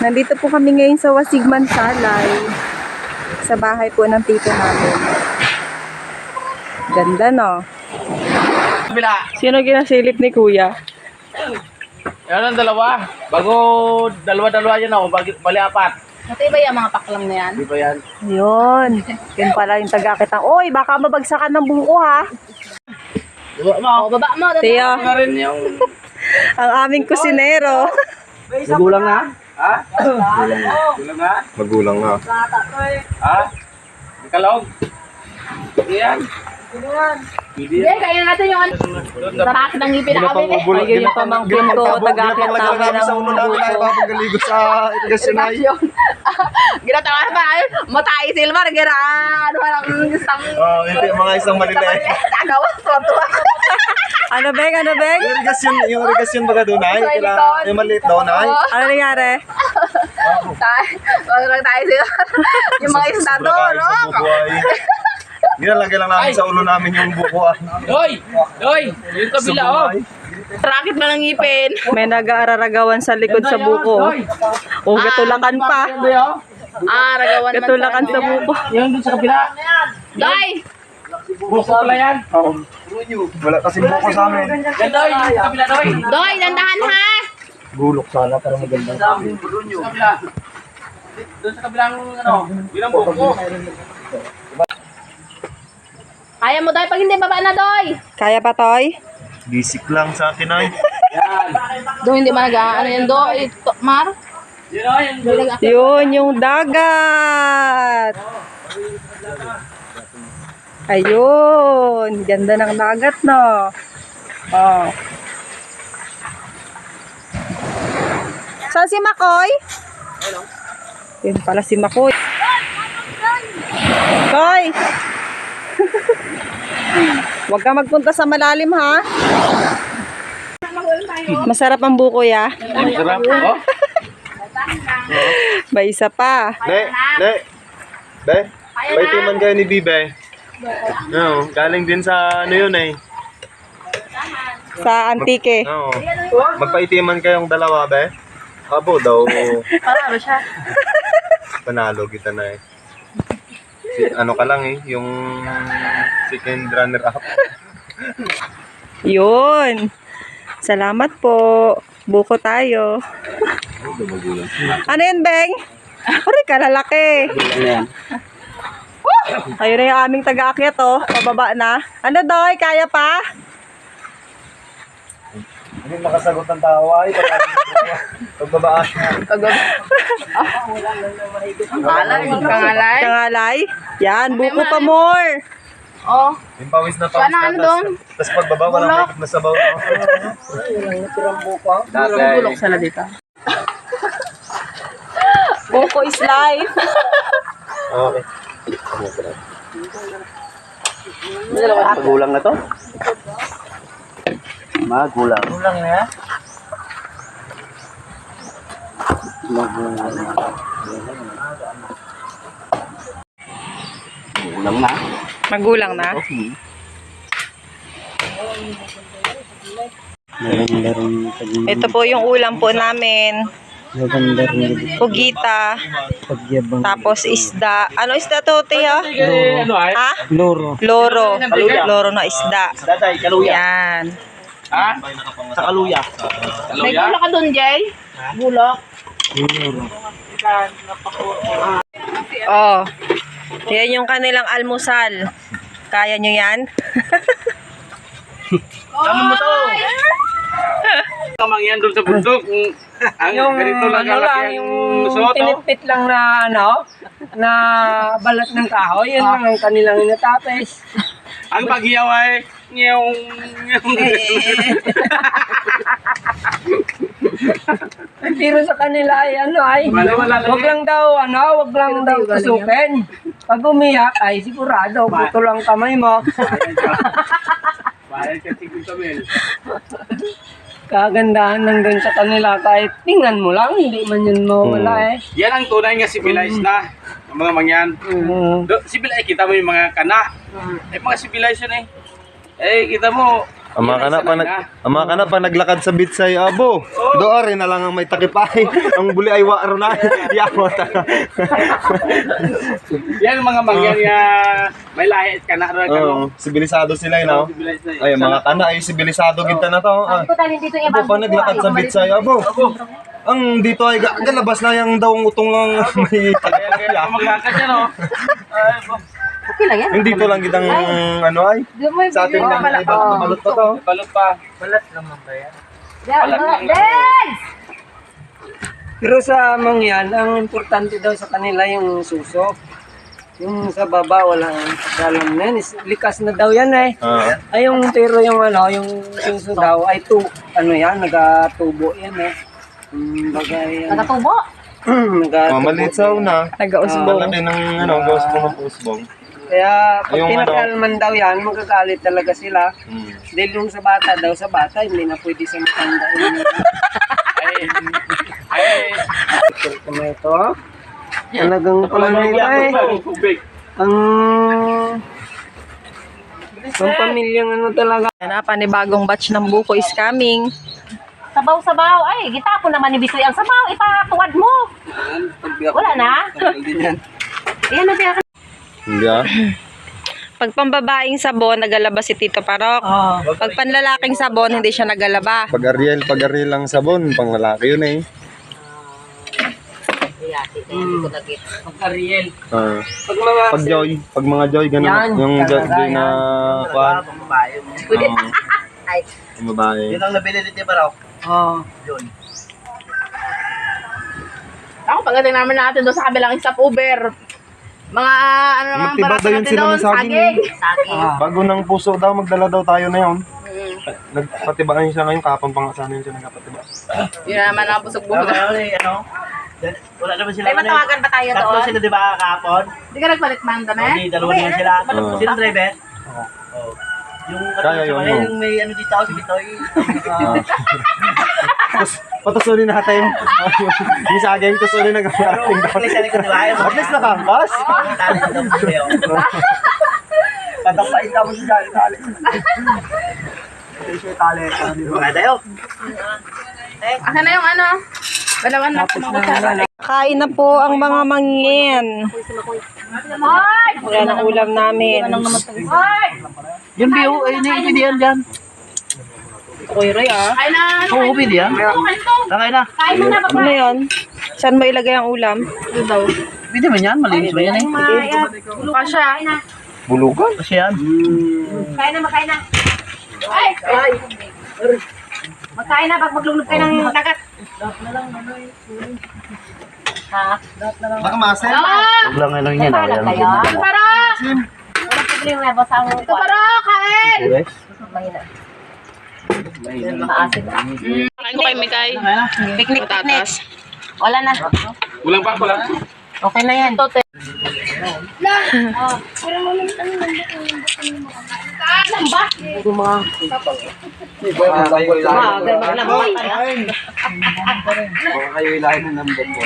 Nandito po kami ngayon sa Wasigman Salay. Sa bahay po ng tito namin. Ganda no? Sino ginasilip ni kuya? Yan ang dalawa. Bago dalawa-dalawa yan ako, bali, bali apat. Ito ba yung mga paklam na yan? Di ba yan? Yun. Yun pala yung taga-kitang. Oy, baka mabagsakan ng buko ha. Diba mo? O, baba mo. dali. Tiyo, ang aming kusinero. Magulang na? Ha? Magulang na? Magulang nga. Ha? Kalog? Yan. Hindi, kaya natin yung ano. Taas ng ngipin na kami. Ayun yung pamangkin ko, taga-akit namin ng sa ulo papagaligo sa irigasyon ay. Ginatawa pa ay matay silver gira ano lang isang Oh, hindi mga isang maliliit. tagawa tuwa Ano beng, ano beng? Yung irigasyon, yung irigasyon baga doon ay. Likod. yung maliit doon ay. Ano nangyari? tayo wag lang tayo silver yung mga isda doon kain no sa buko ay. Ginalagay lang namin sa ulo namin yung buko ah. Doy! Doy! Yung kabila oh! rakit na ng ngipin May nag-aararagawan sa likod sa buko. Doy! O, gatulakan pa. Oh! ah ragawan man Gatulakan sa buko. Yung dun sa kabila. Doy Buko pala yan. Wala kasing buko sa amin. Yan Doy! Dandahan ha Gulok sana para maganda. Sa kabila. Doon sa kabilang ano, bilang buko. kaya mo Doy pag hindi baba na Doy Kaya pa, Toy? Basic lang sa akin ay. Doy hindi man ano yan Doy Mar Yun oh, Yun, yung dagat. Ayun. Ganda ng dagat, no? Oh. Saan si Makoy? Yun pala si Makoy. Koy! Huwag ka magpunta sa malalim, ha? Masarap ang buko, ya. Ang sarap. Oh. May isa pa. Ne, ne. Be, paitiman kayo ni Bibe. No, galing din sa ano yun eh. Sa antike. Oo. Magpaitiman kayong dalawa, be. Abo daw. Para siya Panalo kita na eh. Si, ano ka lang eh, yung second runner up. Yun. Salamat po. Buko tayo. ano yun, Beng? Aray, kalalaki. Ayun na yung aming taga-akyat, oh. Pababa na. Ano, Doy? Kaya pa? Hindi makasagot ng tawa ay pagbabaan. Pangalay Pangalay Kangalay? Yan, buko pa more. Oh Yung pawis na pawis Paano, ano doon? Tapos pagbaba, walang makeup na sabaw. no? Dati. sana dito Buko is life. Okay. Magulang na to? Magulang. Kulang na yan. Magulang na. Magulang na. Rin pag Ito po yung ulam po namin. Maganda rin Pugita. pagyabang Tapos isda. Ano isda to, Tia? Ano ay? Ha? loro. Loro. Loro na isda. Datay, kaluya. Yan. Ha? Sa kaluya. May Kaluya? gulo ka dun Jay Bulok Loro. Oh. Yan yung kanilang almusal. Kaya nyo yan? Tama mo to. Tamang yan doon sa bundok. Ang yung, ganito lang ano lang, yung ang soto. pinitpit lang na ano, na balat ng kahoy, yun lang ang kanilang inatapes. Ang paghiyaw ay ngiyong Pero sa kanila ay ano ay, Wala, wala lang wag eh. lang daw ano, wag lang daw tusukin. Pag umiyak ay sigurado, puto lang kamay mo. Bayan ka 50 mil. Kagandahan lang dun sa kanila kahit tingnan mo lang, hindi man yun mawala eh. Yan ang tunay nga civilized na. Ang mga mangyan. Mm. Do, civil ay kita mo yung mga kana. Eh mga civilization eh. Eh kita mo Ama ka na pa nag ama ka na pa naglakad sa bitsay abo. Doon rin na lang ang may takipay. ang buli ay waaro na. Yawa ta. Yan ang mga mangyan nga may lahi ka na rin Oo, sibilisado sila eh, no? Ay, mga kana ay sibilisado ginta na to. Ah. Abo pa naglakad sa bitsay abo. Ang dito ay ga- galabas na yung daw ang utong ang may takipay. Maglakad yan oh. Okay lang yan. Yung dito lang kitang ano ay. Sa atin lang balot pa to. Balot pa. Pero sa mangyan, ang importante daw sa kanila yung suso. Yung sa baba, walang alam na yan. Likas na daw yan eh. Ah. Ay, yung pero yung ano, yung suso daw ay tu, ano yan, nagatubo yan eh. Um, bagay yan. Nagatubo. nagatubo. Oh, maliit sa una. Taga-usbong. Malaki ng ano, gawin ng usbong. Kaya pag Yung ano- pinakalman daw yan, magagalit talaga sila. Hmm. Dahil yung sa bata daw, sa bata, hindi na pwede sa matanda. Ay, ay, Kung ito, talagang pamilya eh. Ang... Ang pamilyang ano talaga. Yan na, panibagong batch ng buko is coming. Sabaw-sabaw. Ay, gita ko naman ni Bisoy ang sabaw. Ipatuwad mo. Wala na. Ayan na siya. Hindi ah. Pag pambabaing sabon, nagalaba si Tito Parok. Oh. Pag panlalaking sabon, hindi siya nagalaba. Pag Ariel, pag Ariel lang sabon, pang lalaki yun eh. Pagka-real. Ah. Pag mga... Pag Joy, pag mga Joy, ganun. Yan, yung Joy, Joy na. Kulit. Ay. Yung babae. ang nabili ni Baraw. Oh. Ako, pagdating namin natin doon sa kabilang stopover. Mga ano naman Magtiba daw yun sila ng saging. eh. Saging. Ah. Bago ng puso daw, magdala daw tayo na yun. Nagpatibaan siya ngayon, kapang pa nga sana yun siya nagpatiba. Yun na naman ang busog-busog. ano? Wala naman sila. May matawagan ba tayo Tatlo doon? sila di ba kahapon? Hindi ka nagpalit man dami? Hindi, dalawa na sila. Oo. Sino driver? Oo. Yung Kaya yun, ano, oo. yung may ano dito, si Bitoy. Ah. Tapos, patusunin natin. yung saging, tusunin na gawin At least ano ko di ba? At least nakangkas. Daw. Kadapain ka mo siya. Tali. Ito tali. Wala tayo. Asan na yung ano? Dalawan na. Kain na po ang mga mangyan. Hoy! Wala ng ulam namin. Yun, Bio. Ayun yung pwede yan dyan. Kuya Roy, ah. Kain na. Ano Oo, pwede yan. kain to? Tangay na. Kain mo na ba? Ano yun? Saan mo ilagay ang ulam? Pwede man yan. Malinis ba yan eh? Kasha. Kain na. Bulugan. Kasi yan. Kain na, makain na. Ay! Ay! Magkain na pag maglulog kayo ng dagat. Ha? Nakamasel. Ah! Huwag lang lang yan. Kayo? Para! Wala problema ba sa ang Ito para, kain! Mahina. Maasin. Kain ko kay Mikay. Picnic, picnic. Wala na. Kulang pa, kulang. Okay na yan. Tote. Lamba. Magal maglambay. Baka kayo ilahin ng number po.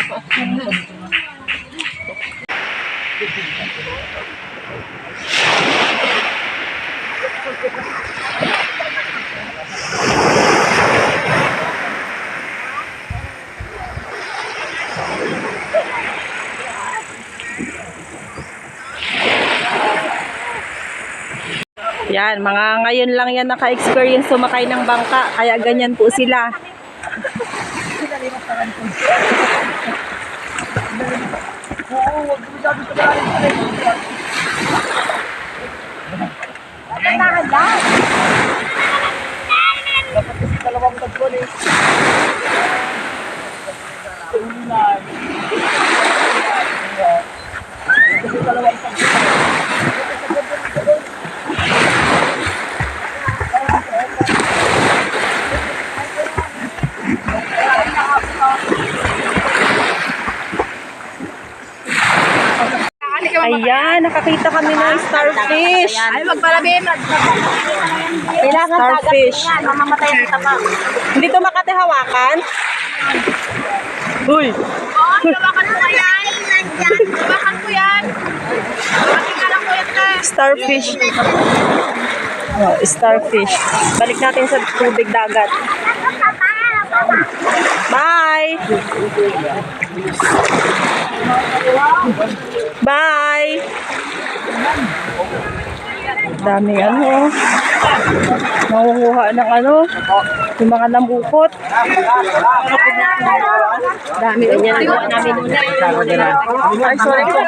Yan, mga ngayon lang yan naka-experience sumakay ng bangka. Kaya ganyan po sila. Ayan, nakakita kami ng starfish. Ay, magpalabi. Kailangan starfish. Mamamatay ang tama. Hindi to makatihawakan. Uy, Oh, hawakan mo yan. Hawakan ko yan. Hawakan ko yan. starfish. Oh, starfish. Balik natin sa tubig dagat. Bye! Bye! Daming ano. Nangunguha ng ano. Yung mga nambukot. Dami ganyan. namin una. Ay, sorry po.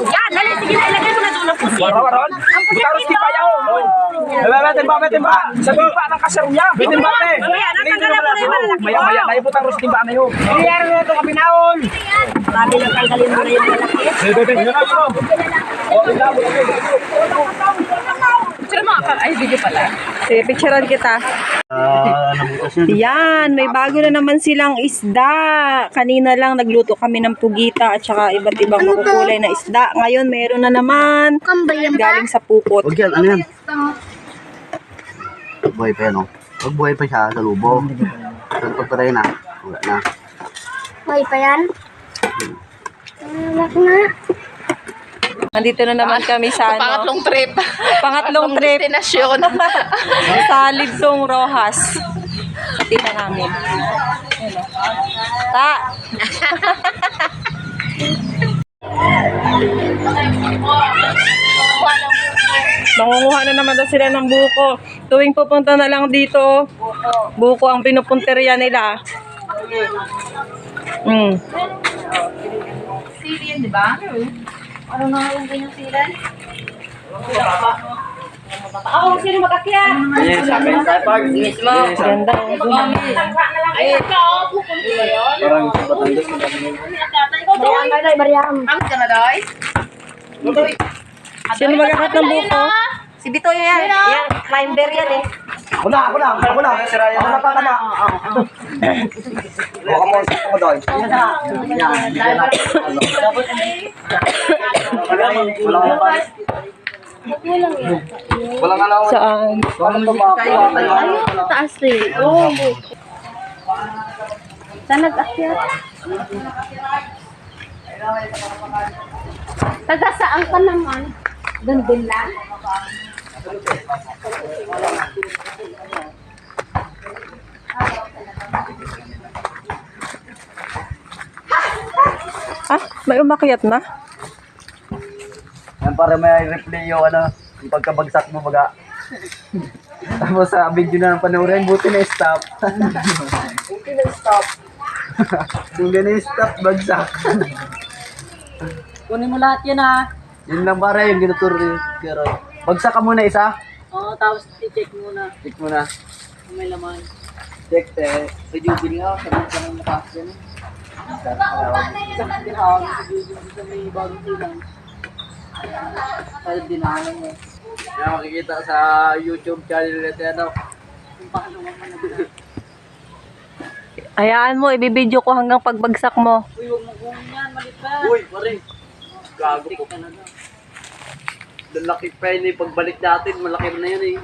Yan, dali, sige na, ilagay mo na doon ang pusit. Waron? Taros di pa yaw. Bebe, timba, bebe, timba. Sa timba ng kasaruya. Timba, be. Mamaya, natanggalan mo na yung malalaki. Maya, maya, tayo po taros timba na yun. Iyaro na ito kami naon. Sabi lang tanggalin mo na yung malaki. Bebe, bebe, yun ako. Sige, picturean kita. Yan, may bago na naman silang isda. Kanina lang nagluto kami ng pugita at saka iba't ibang makukulay na isda. Ngayon, meron na naman galing sa pupot. Yan, ano yan? Buhay pa yan, oh. Huwag buhay pa siya sa lubog. Pag patay na, wala na. May pa yan? Wala na. Nandito na naman kami sa ano, Pangatlong trip. pangatlong trip Destinasyon. sa Libsong Rojas. Tita namin. Yan o. Ta! Mangunguha na naman daw sila ng buko. Tuwing pupunta na lang dito, buko ang pinupunteriya nila. Mm. Ako, sino mag-akyat? Ayan, sabi. Mismo. Ganda. Ay, ikaw, pupunta ba yun? Parang sa Batangas. Ikaw, Doy. Ang ka na, Doy? Sino maghahat ng buko? Si Bitoy yan. Yan, climber yan eh. Ako na, ako na, ako na. Ako na pa ka na. Huwag mo, ako mo doon. Yan, bigyan natin. Walang alaw. Saan? Taas rin. Oo. Saan nag-akyat? Taga saan ka naman? Doon din lang? Ah, may umakyat na? Yan para may replay yung ano, yung pagkabagsak mo baga. Tapos sa video na ng panoorin, buti na stop. buti na stop. Kung na stop, bagsak. Kunin mo lahat yan ah. Yun lang para yung ginuturo ni Pero, bagsak ka muna isa. Oo, tapos i-check muna Check mo na. kung may laman. Check, eh. Medyo bilhin ako, sabi ka ng mukha yan. Kaya dinahalan mo. Yan makikita sa YouTube channel natin ano. Hayaan mo, ibibidyo ko hanggang pagbagsak mo. Uy, huwag mo kunin yan, malit pa. Uy, pare. Gago po. Lalaki pa yun eh. Pagbalik natin, malaki na yun eh.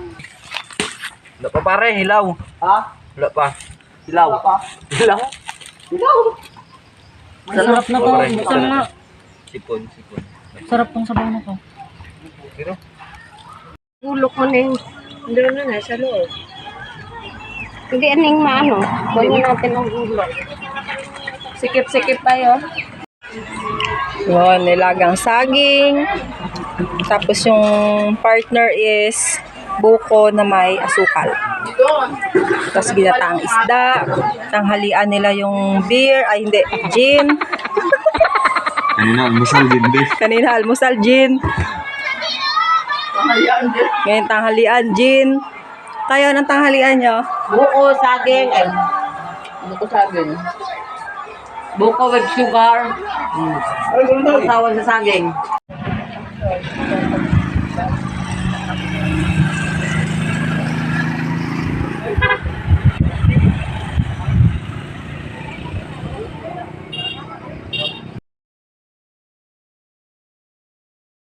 Wala pa pare, hilaw. Ha? Wala pa. Hilaw. Hilaw? Hilaw? Masarap na to. Masarap na. Sipon, sipon. Sarap tong sabaw na to. Ulok mo na yung... Doon na na, sa loob. Hindi aning maano. Kunin natin ang ulok. Sikip-sikip tayo. Yun, nilagang saging. Tapos yung partner is buko na may asukal. Tapos ginataang isda. Tanghalian nila yung beer, ay hindi, gin. Kanina, almusal din din. Kanina almusal, gin. Ngayon tanghalian, gin. Kayo ng tanghalian nyo? Buko, saging. Ay, buko, saging. Buko with sugar. Mm. Sawa sa saging. Gracias.